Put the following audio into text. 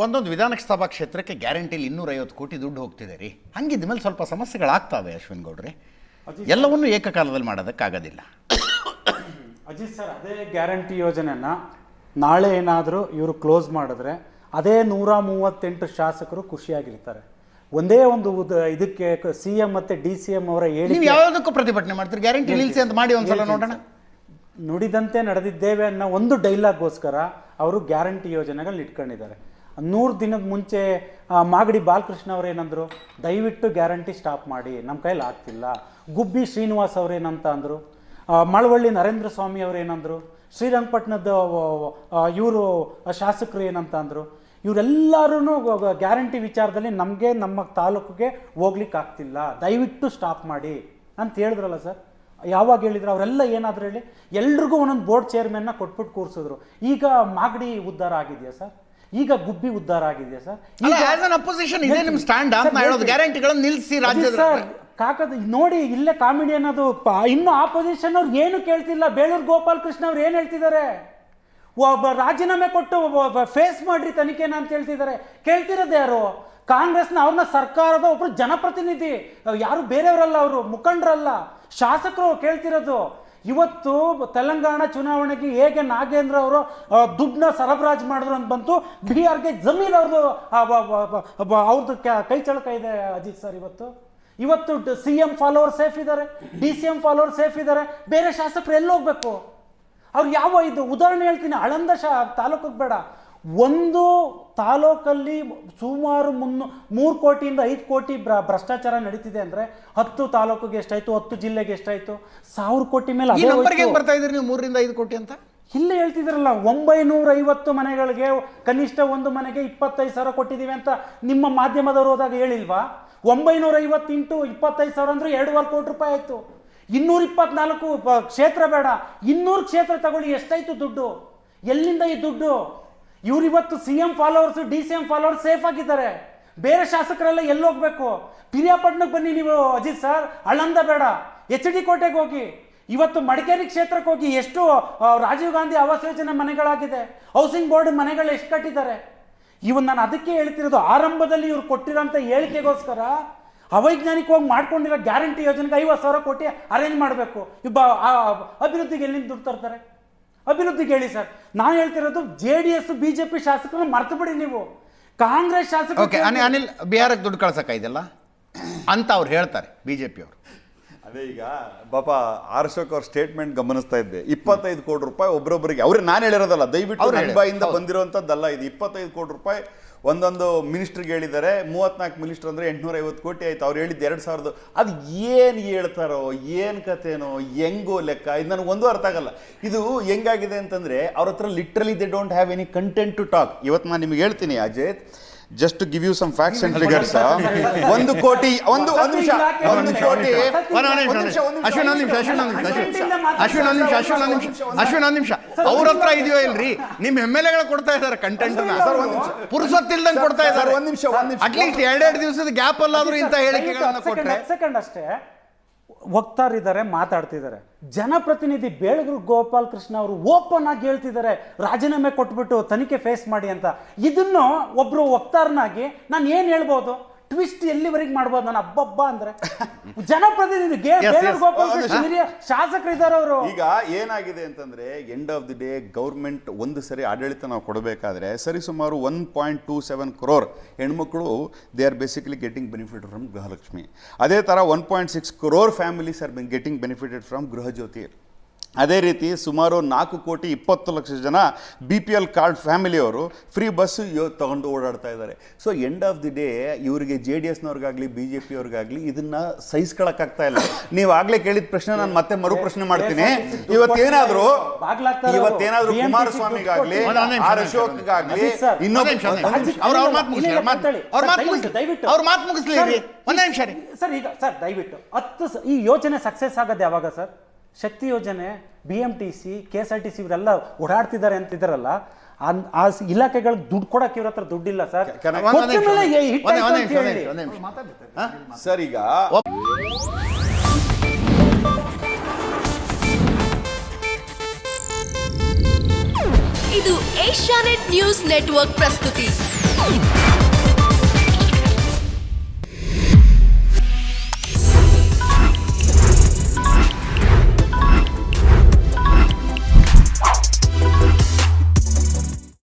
ಒಂದೊಂದು ವಿಧಾನಸಭಾ ಕ್ಷೇತ್ರಕ್ಕೆ ಗ್ಯಾರಂಟಿಲಿ ಇನ್ನೂರೈವತ್ತು ಕೋಟಿ ದುಡ್ಡು ಹೋಗ್ತಿದೆ ರೀ. ಹಂಗಿದ್ದ ಮೇಲೆ ಸ್ವಲ್ಪ ಸಮಸ್ಯೆಗಳಾಗ್ತಾವೆ ಅಶ್ವಿನ್ ಗೌಡ್ರಿ. ಎಲ್ಲವನ್ನೂ ಏಕಕಾಲದಲ್ಲಿ ಮಾಡೋದಕ್ಕಾಗೋದಿಲ್ಲ. ಅಜಿತ್ ಸರ್ ಅದೇ ಗ್ಯಾರಂಟಿ ಯೋಜನೆನ ನಾಳೆ ಏನಾದರೂ ಇವರು ಕ್ಲೋಸ್ ಮಾಡಿದ್ರೆ ಅದೇ ನೂರ ಮೂವತ್ತೆಂಟು ಶಾಸಕರು ಖುಷಿಯಾಗಿರ್ತಾರೆ. ಒಂದೇ ಒಂದು ಇದಕ್ಕೆ ಸಿ ಎಂ ಮತ್ತೆ ಡಿ ಸಿ ಎಂ ಅವರ ಹೇಳಿ ಯಾವುದಕ್ಕೂ ಪ್ರತಿಭಟನೆ ಮಾಡ್ತೀರಿ? ಗ್ಯಾರಂಟಿ ನಿಲ್ಲಿಸಿ ಅಂತ ಮಾಡಿ ಒಂದ್ಸಲ ನೋಡೋಣ. ನುಡಿದಂತೆ ನಡೆದಿದ್ದೇವೆ ಅನ್ನೋ ಒಂದು ಡೈಲಾಗ್ಗೋಸ್ಕರ ಅವರು ಗ್ಯಾರಂಟಿ ಯೋಜನೆಗಳನ್ನ ಇಟ್ಕೊಂಡಿದ್ದಾರೆ. ನೂರು ದಿನದ ಮುಂಚೆ ಮಾಗಡಿ ಬಾಲಕೃಷ್ಣ ಅವರೇನಂದ್ರು ದಯವಿಟ್ಟು ಗ್ಯಾರಂಟಿ ಸ್ಟಾಪ್ ಮಾಡಿ ನಮ್ಮ ಕೈಲಿ ಆಗ್ತಿಲ್ಲ. ಗುಬ್ಬಿ ಶ್ರೀನಿವಾಸ್ ಅವರೇನಂತ ಅಂದರು ಮಳವಳ್ಳಿ ನರೇಂದ್ರ ಸ್ವಾಮಿ ಅವರೇನಂದ್ರು ಶ್ರೀರಂಗಪಟ್ಟಣದ ಇವರು ಶಾಸಕರು ಏನಂತ ಅಂದರು ಇವರೆಲ್ಲರೂ ಗ್ಯಾರಂಟಿ ವಿಚಾರದಲ್ಲಿ ನಮಗೆ, ನಮ್ಮ ತಾಲೂಕಿಗೆ ಹೋಗ್ಲಿಕ್ಕೆ ಆಗ್ತಿಲ್ಲ ದಯವಿಟ್ಟು ಸ್ಟಾಪ್ ಮಾಡಿ ಅಂತ ಹೇಳಿದ್ರಲ್ಲ ಸರ್. ಯಾವಾಗ ಹೇಳಿದ್ರು ಅವರೆಲ್ಲ ಏನಾದರೂ ಹೇಳಿ ಎಲ್ರಿಗೂ ಒಂದೊಂದು ಬೋರ್ಡ್ ಚೇರ್ಮನ್ನ ಕೊಟ್ಬಿಟ್ಟು ಕೂರಿಸಿದ್ರು. ಈಗ ಮಾಗಡಿ ಉದ್ಧಾರ ಆಗಿದೆಯಾ ಸರ್? ಈಗ ಗುಬ್ಬಿ ಉದ್ಧಾರ ಆಗಿದೆಯಾ ಸರ್? ಅಪೋಸಿಷನ್ ಇದೇ ನಿಮ್ಮ ಸ್ಟ್ಯಾಂಡ್ ಗ್ಯಾರಂಟಿಗಳನ್ನು ನಿಲ್ಲಿಸಿ ರಾಜ್ಯದ ಸರ್ ಕಾಕದ ನೋಡಿ ಇಲ್ಲೇ ಕಾಮಿಡಿ ಅನ್ನೋದು ಇನ್ನು ಆಪೋಸಿಷನ್ ಅವ್ರು ಏನು ಕೇಳ್ತಿಲ್ಲ? ಬೇಳೂರು ಗೋಪಾಲ್ ಕೃಷ್ಣ ಅವ್ರು ಏನು ಹೇಳ್ತಿದ್ದಾರೆ? ಒಬ್ಬ ರಾಜೀನಾಮೆ ಕೊಟ್ಟು ಫೇಸ್ ಮಾಡ್ರಿ ತನಿಖೆನ ಅಂತ ಹೇಳ್ತಿದ್ದಾರೆ ಕೇಳ್ತಿರೋದು ಯಾರು? ಕಾಂಗ್ರೆಸ್ನ ಅವ್ರನ್ನ ಸರ್ಕಾರದ ಒಬ್ಬರು ಜನಪ್ರತಿನಿಧಿ, ಯಾರು ಬೇರೆಯವರಲ್ಲ ಅವರು, ಮುಖಂಡರಲ್ಲ, ಶಾಸಕರು ಕೇಳ್ತಿರೋದು. ಇವತ್ತು ತೆಲಂಗಾಣ ಚುನಾವಣೆಗೆ ಹೇಗೆ ನಾಗೇಂದ್ರ ಅವರು ದುಡ್ಡನ್ನ ಸರಬರಾಜು ಮಾಡಿದ್ರು ಅಂತ ಬಂತು. ಬಿಹಾರ್ಗೆ ಜಮೀನ್ ಅವ್ರದ್ದು ಅವ್ರದ್ದು ಕೈ ಚಳಕ ಇದೆ ಅಜಿತ್ ಸರ್ ಇವತ್ತು. ಇವತ್ತು ಸಿ ಎಂ ಫಾಲೋವರ್ ಸೇಫ್ ಇದ್ದಾರೆ D C M follower safe ಇದ್ದಾರೆ ಬೇರೆ ಶಾಸಕರು ಎಲ್ಲಿ ಹೋಗ್ಬೇಕು? ಅವ್ರು ಯಾವ ಇದು ಉದಾಹರಣೆ ಹೇಳ್ತೀನಿ ಆಳಂದ ಶಾ ತಾಲೂಕಿಗೆ ಬೇಡ. ಒಂದು ತಾಲೂಕಲ್ಲಿ ಸುಮಾರು ಮುನ್ನೂ ಮೂರು ಕೋಟಿಯಿಂದ ಐದು ಕೋಟಿ ಬ್ರ ಭ್ರಷ್ಟಾಚಾರ ನಡೀತಿದೆ ಅಂದರೆ ಹತ್ತು ತಾಲೂಕಿಗೆ ಎಷ್ಟಾಯ್ತು ಹತ್ತು ಜಿಲ್ಲೆಗೆ ಎಷ್ಟಾಯ್ತು ಸಾವಿರ ಕೋಟಿ ಮೇಲೆ ಬರ್ತಾ ಇದ್ರಿ ನೀವು ಮೂರರಿಂದ ಐದು ಕೋಟಿ ಅಂತ? ಇಲ್ಲೇ ಹೇಳ್ತಿದ್ರಲ್ಲ ಒಂಬೈನೂರ ಐವತ್ತು ಮನೆಗಳಿಗೆ ಕನಿಷ್ಠ ಒಂದು ಮನೆಗೆ ಇಪ್ಪತ್ತೈದು ಸಾವಿರ ಕೊಟ್ಟಿದ್ದೀವಿ ಅಂತ ನಿಮ್ಮ ಮಾಧ್ಯಮದವರು ಹೋದಾಗ ಹೇಳಿಲ್ವಾ? ಒಂಬೈನೂರ ಐವತ್ತು ಇಂಟು ಇಪ್ಪತ್ತೈದು ಸಾವಿರ ಅಂದ್ರೆ ಎರಡೂವರೆ ಕೋಟಿ ರೂಪಾಯಿ ಆಯಿತು. ಇನ್ನೂರ ಇಪ್ಪತ್ನಾಲ್ಕು ಕ್ಷೇತ್ರ ಬೇಡ. ಇನ್ನೂರು ಕ್ಷೇತ್ರ ತಗೊಳ್ಳಿ, ಎಷ್ಟಾಯ್ತು ದುಡ್ಡು? ಎಲ್ಲಿಂದ ಈ ದುಡ್ಡು? ಇವ್ರು ಇವತ್ತು C M followers D C M followers safe ಆಗಿದ್ದಾರೆ. ಬೇರೆ ಶಾಸಕರೆಲ್ಲ ಎಲ್ಲಿ ಹೋಗ್ಬೇಕು? ಪಿರಿಯಾಪಟ್ಟಣಕ್ಕೆ ಬನ್ನಿ ನೀವು, ಅಜಿತ್ ಸರ್. ಅಳಂದ ಬೇಡ. ಎಚ್ ಡಿ ಕೋಟೆಗೆ ಹೋಗಿ. ಇವತ್ತು ಮಡಿಕೇರಿ ಕ್ಷೇತ್ರಕ್ಕೆ ಹೋಗಿ ಎಷ್ಟು ರಾಜೀವ್ ಗಾಂಧಿ ಆವಾಸ್ ಯೋಜನೆ ಮನೆಗಳಾಗಿದೆ. ಹೌಸಿಂಗ್ ಬೋರ್ಡ್ ಮನೆಗಳು ಎಷ್ಟು ಕಟ್ಟಿದ್ದಾರೆ? ಇವನ್ ನಾನು ಅದಕ್ಕೆ ಹೇಳ್ತಿರೋದು, ಆರಂಭದಲ್ಲಿ ಇವ್ರು ಕೊಟ್ಟಿರೋಂಥ ಹೇಳಿಕೆಗೋಸ್ಕರ ಅವೈಜ್ಞಾನಿಕವಾಗಿ ಮಾಡ್ಕೊಂಡಿರೋ ಗ್ಯಾರಂಟಿ ಯೋಜನೆಗೆ ಐವತ್ತು ಸಾವಿರ ಕೋಟಿ ಅರೇಂಜ್ ಮಾಡಬೇಕು. ಇಬ್ಬ ಆ, ಅಭಿವೃದ್ಧಿಗೆ ಎಲ್ಲಿಂದ ದುಡ್ಡು ತರ್ತಾರೆ? ಅಭಿವೃದ್ಧಿಗೆ ಹೇಳಿ ಸರ್. ನಾನು ಹೇಳ್ತಿರೋದು J D S B J P ಶಾಸಕರನ್ನ ಮರ್ತು ಬಿಡಿ ನೀವು. ಕಾಂಗ್ರೆಸ್ ಶಾಸಕ ಅನಿಲ್ ಬಿಹಾರಕ್ಕೆ ದುಡ್ಡು ಇದೆಲ್ಲ ಅಂತ ಅವ್ರು ಹೇಳ್ತಾರೆ ಬಿ ಜೆ ಪಿ ಅವರು. ಅದೇ ಈಗ ಪಾಪ ಆರ್ಶೋಕ್ ಅವ್ರ ಸ್ಟೇಟ್ಮೆಂಟ್ ಗಮನಿಸ್ತಾ ಇದ್ದೆ. ಇಪ್ಪತ್ತೈದು ಕೋಟಿ ರೂಪಾಯಿ ಒಬ್ರೊಬ್ಬರಿಗೆ ಅವ್ರಿಗೆ ನಾನು ಹೇಳಿರೋದಲ್ಲ ದಯವಿಟ್ಟು ಅವ್ರು ಬಂದಿರುವಂಥದ್ದಲ್ಲ. ಇದು. ಇಪ್ಪತ್ತೈದು ಕೋಟಿ ರೂಪಾಯಿ ಒಂದೊಂದು ಮಿನಿಸ್ಟ್ರಿಗೆ ಹೇಳಿದ್ದಾರೆ ಮೂವತ್ನಾಲ್ಕು ಮಿನಿಸ್ಟರ್ ಅಂದರೆ ಎಂಟುನೂರ ಐವತ್ತು ಕೋಟಿ ಆಯ್ತು. ಅವ್ರು ಹೇಳಿದ್ದು ಎರಡು ಸಾವಿರದ ಅದು ಏನು ಹೇಳ್ತಾರೋ ಏನು ಕಥೆನೋ ಹೆಂಗೋ ಲೆಕ್ಕ ಇದು ನನಗೆ ಒಂದು ಅರ್ಥ ಆಗಲ್ಲ. ಇದು ಹೆಂಗಾಗಿದೆ ಅಂತಂದ್ರೆ ಅವ್ರ ಹತ್ರ literally they don't have any content to talk ಇವತ್ತು ನಾನು ನಿಮಗೆ ಹೇಳ್ತೀನಿ Ajay just to give you some facts and figures ಒಂದು ಕೋಟಿ ಒಂದು ಒಂದು ನಿಮಿಷ ಒಂದು ಕೋಟಿ. ಅಶ್ವಿನ್ ಒಂದು ನಿಮಿಷ ಅಶ್ವಿನ್ ಒಂದು ನಿಮಿಷ ಅಶ್ವಿನ್ ಒಂದು ನಿಮಿಷ ಅಶ್ವಿನ್ ಒಂದು ನಿಮಿಷ ಅಶ್ವಿನ್ ಒಂದು ನಿಮಿಷ ಅವ್ರ ಹತ್ರ ಇದೆಯೋ ಇಲ್ರಿ ನಿಮ್ ಎಂ ಎಲ್ ಎಗಳು ಕೊಡ್ತಾ ಇದಾರೆ ಕಂಟೆಂಟ್ ಒಂದ್ ಕೊಡ್ತಾ ಇದ್ದಾರೆ ಇದಾರೆ ಒಂದ್ ನಿಮಿಷ, ಒಂದ್ ನಿಮಿಷ. ಅಟ್ಲೀಸ್ಟ್ ಎರಡೆರಡು ದಿವಸದ ಗ್ಯಾಪ್ ಅಲ್ಲಾದ್ರೂ ಇಂಥ ಹೇಳಿಕೆಗಳನ್ನ ಕೊಟ್ಟರೆ ಸೆಕೆಂಡ್ ಅಷ್ಟೇ ವಕ್ತಾರಿದ್ದಾರೆ, ಮಾತಾಡ್ತಿದ್ದಾರೆ. ಜನಪ್ರತಿನಿಧಿ ಬೇಳಗುರು ಗೋಪಾಲ್ ಕೃಷ್ಣ ಅವರು ಓಪನ್ ಆಗಿ ಹೇಳ್ತಿದ್ದಾರೆ, ರಾಜೀನಾಮೆ ಕೊಟ್ಬಿಟ್ಟು ತನಿಖೆ ಫೇಸ್ ಮಾಡಿ ಅಂತ. ಇದನ್ನು ಒಬ್ರು ವಕ್ತಾರನಾಗಿ ನಾನು ಏನು ಹೇಳ್ಬೋದು? ಟ್ವಿಸ್ಟ್ ಎಲ್ಲಿವರೆಗೆ ಮಾಡ್ಬೋದು ನಾನು ಅಬ್ಬಬ್ಬ ಅಂದ್ರೆ? ಜನಪ್ರತಿನಿಧಿ ಶಾಸಕರು ಇದ್ದಾರೆ ಹಿರಿಯ ಶಾಸಕರಿದ್ದಾರೆ ಅವರು. ಈಗ ಏನಾಗಿದೆ ಅಂತಂದ್ರೆ end of the day government ಒಂದು ಸರಿ ಆಡಳಿತ ನಾವು ಕೊಡಬೇಕಾದ್ರೆ ಸರಿ ಸುಮಾರು one point two seven crore ಹೆಣ್ಮಕ್ಳು they are basically getting benefit from Gruhalakshmi. ಅದೇ ಥರ one point six crore families are getting benefited from Gruhajyothi ಅದೇ ರೀತಿ ಸುಮಾರು ನಾಲ್ಕು ಕೋಟಿ ಇಪ್ಪತ್ತು ಲಕ್ಷ ಜನ ಬಿ ಪಿ ಎಲ್ ಕಾರ್ಡ್ ಫ್ಯಾಮಿಲಿಯವರು ಫ್ರೀ ಬಸ್ ತಗೊಂಡು ಓಡಾಡ್ತಾ ಇದ್ದಾರೆ. So end of the day ಇವರಿಗೆ ಜೆ ಡಿ ಎಸ್ನವ್ರಿಗಾಗಲಿ ಬಿ ಜೆ ಪಿಯವ್ರಿಗಾಗಲಿ ಇದನ್ನು ಸಹಿಸ್ಕೊಳಕ್ಕಾಗ್ತಾ ಇಲ್ಲ. ನೀವು ಆಗಲೇ ಕೇಳಿದ ಪ್ರಶ್ನೆ ನಾನು ಮತ್ತೆ ಮರು ಪ್ರಶ್ನೆ ಮಾಡ್ತೀನಿ ಇವತ್ತೇನಾದರೂ. ಇವತ್ತೇನಾದರೂ ಕುಮಾರಸ್ವಾಮಿಗಾಗಲಿ ಆರ್ ಅಶೋಕ್ಗಾಗಲಿ ಇನ್ನೊಬ್ಬ ಸರ್, ಈಗ ಸರ್ ದಯವಿಟ್ಟು. ಹತ್ತು ಈ ಯೋಜನೆ ಸಕ್ಸಸ್ ಆಗೋದು ಯಾವಾಗ ಸರ್? ಶಕ್ತಿ ಯೋಜನೆ B M T C K S R T C ಇವರೆಲ್ಲ ಓಡಾಡ್ತಿದ್ದಾರೆ ಅಂತ ಅನ್- ಆ ಇಲಾಖೆಗಳ ದುಡ್ಡು ಕೊಡಕ್ಕೆ ಇವ್ರ ಹತ್ರ ದುಡ್ಡಿಲ್ಲ ಸರ್? ಸರ್ ಈಗ ಇದು ಏಷ್ಯಾನೆಟ್ ನ್ಯೂಸ್ ನೆಟ್ವರ್ಕ್ ಪ್ರಸ್ತುತಿ.